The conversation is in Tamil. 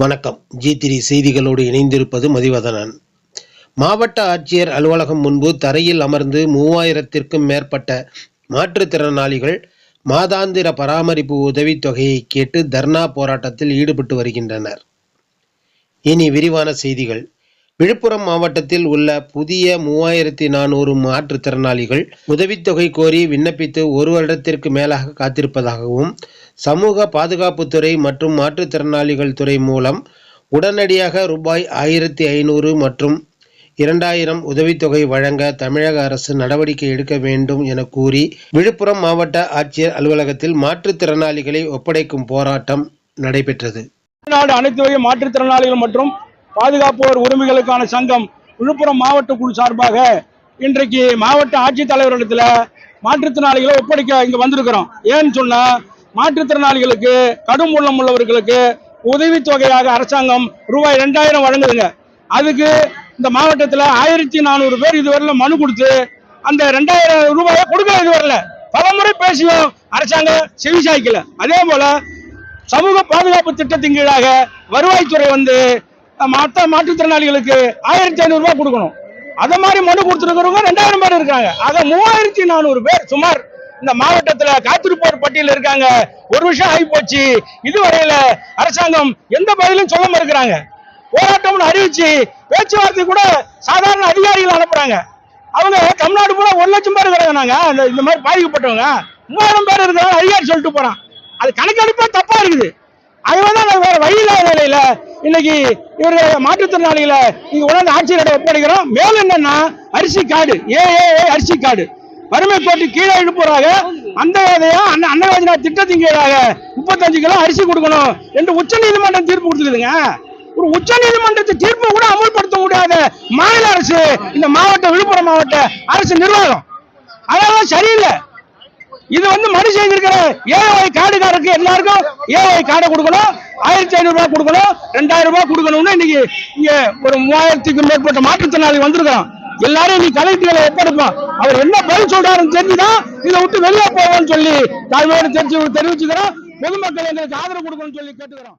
வணக்கம். ஜி திரி செய்திகளோடு இணைந்திருப்பது மதிவதனன். மாவட்ட ஆட்சியர் அலுவலகம் முன்பு தரையில் அமர்ந்து மூவாயிரத்திற்கும் மேற்பட்ட மாற்றுத்திறனாளிகள் மாதாந்திர பராமரிப்பு உதவித்தொகையை கேட்டு தர்ணா போராட்டத்தில் ஈடுபட்டு வருகின்றனர். இனி விரிவான செய்திகள். விழுப்புரம் மாவட்டத்தில் உள்ள புதிய மூவாயிரத்தி நானூறு மாற்றுத்திறனாளிகள் உதவித்தொகை கோரி விண்ணப்பித்து ஒரு வருடத்திற்கு மேலாக காத்திருப்பதாகவும் சமூக பாதுகாப்புத்துறை மற்றும் மாற்றுத்திறனாளிகள் துறை மூலம் உடனடியாக ரூபாய் ஆயிரத்தி ஐநூறு மற்றும் இரண்டாயிரம் உதவித்தொகை வழங்க தமிழக அரசு நடவடிக்கை எடுக்க வேண்டும் என கூறி விழுப்புரம் மாவட்ட ஆட்சியர் அலுவலகத்தில் மாற்றுத்திறனாளிகளை ஒப்படைக்கும் போராட்டம் நடைபெற்றது. தமிழ்நாடு அனைத்து வகை மாற்றுத்திறனாளிகள் மற்றும் பாதுகாப்போர் உரிமைகளுக்கான சங்கம் விழுப்புரம் மாவட்ட குழு சார்பாக இன்றைக்கு மாவட்ட ஆட்சித்தலைவரிடத்தில் மாற்றுத்திறனாளிகளை ஒப்படைக்க இங்கே வந்திருக்கிறோம். ஏன்னு சொன்னால் மாற்றுத்திறனாளிகளுக்கு கடும் உள்ளம் உள்ளவர்களுக்கு உதவித்தொகையாக அரசாங்கம் ரூபாய் ரெண்டாயிரம் வழங்குதுங்க. அதுக்கு இந்த மாவட்டத்தில் ஆயிரத்தி நானூறு பேர் இதுவரையில் மனு கொடுத்து அந்த ரெண்டாயிரம் ரூபாயை கொடுக்கல இதுவரையில. பலமுறை பேசியும் அரசாங்கம் செவிசாய்க்கல. அதே போல சமூக பாதுகாப்பு திட்டத்தின் கீழாக வருவாய்த்துறை வந்து மற்ற மாற்றுத்திறனாளிகளுக்கு ஆயிரத்தி ஐநூறு ரூபாய் கொடுக்கணும். அத மாதிரி மனு கொடுத்துருக்கிறவங்க ரெண்டாயிரம் பேர் இருக்காங்க. ஆக மூவாயிரத்தி நானூறு பேர் சுமார் இந்த மாவட்டத்துல காத்திருப்போர் பட்டியல் இருக்காங்க. ஒரு வருஷம் ஆகி போச்சு இதுவரையில அரசாங்கம் எந்த பதிலும் சொல்ல மறுக்கிறாங்க. போராட்டம்னு அறிவிச்சு பேச்சுவார்த்தை கூட சாதாரண அதிகாரிகள் அனுப்புறாங்க. அவங்க தமிழ்நாடு பூரா ஒரு லட்சம் பேர் இருக்கிறாங்க நாங்க. அந்த இந்த மாதிரி பாதிக்கப்பட்டவங்க. மூவாயிரம் பேர் இருக்கிறாங்க அதிகாரி சொல்லிட்டு போறான். அது கணக்கெடுப்பே தப்பா இருக்குது. அதுதான் நாங்க வேற வழி இல்லாத நிலையில இன்னைக்கு இவருடைய மாற்றுத்திறனாளிகளை இங்க உணர்ந்து ஆட்சியரிடம் ஒப்படைக்கிறோம். மேலும் என்னன்னா அரிசி கார்டு ஏ ஏ அரிசி கார்டு வறுமை கோட்டு கீழே எழுப்புறாங்க அந்த வேதையா அன்ன வேலை திட்டத்தின் கீழாக முப்பத்தஞ்சு கிலோ அரிசி கொடுக்கணும் என்று உச்ச நீதிமன்றம் தீர்ப்பு கொடுத்துருக்குதுங்க. ஒரு உச்ச நீதிமன்றத்தை தீர்ப்பு கூட அமல்படுத்த முடியாத மாநில அரசு இந்த மாவட்ட விழுப்புரம் மாவட்ட அரசு நிர்வாகம். அதெல்லாம் சரியில்லை. இது வந்து மனு செய்திருக்கிற ஏஐ கார்டுகாரருக்கு எல்லாருக்கும் ஏஐ கார்டை கொடுக்கணும். ஆயிரத்தி ஐநூறு ரூபாய் கொடுக்கணும். ரெண்டாயிரம் ரூபாய் கொடுக்கணும்னு இன்னைக்கு இங்க ஒரு மூவாயிரத்துக்கும் மேற்பட்ட மாற்றுத்திறனாளி வந்திருக்கிறோம் எல்லாரும் இன்னைக்கு கலெக்டர்களை ஒப்படைப்போம் அவர் என்ன பதில் சொல்றாருன்னு தெரிஞ்சுதான் இதை விட்டு வெளியே போவோம்னு சொல்லி தாழ்மையோடு தெரிஞ்சு தெரிவிச்சுக்கிறோம். பொதுமக்கள் எங்களுக்கு ஆதரவு கொடுக்கணும்னு சொல்லி கேட்டுக்கிறோம்.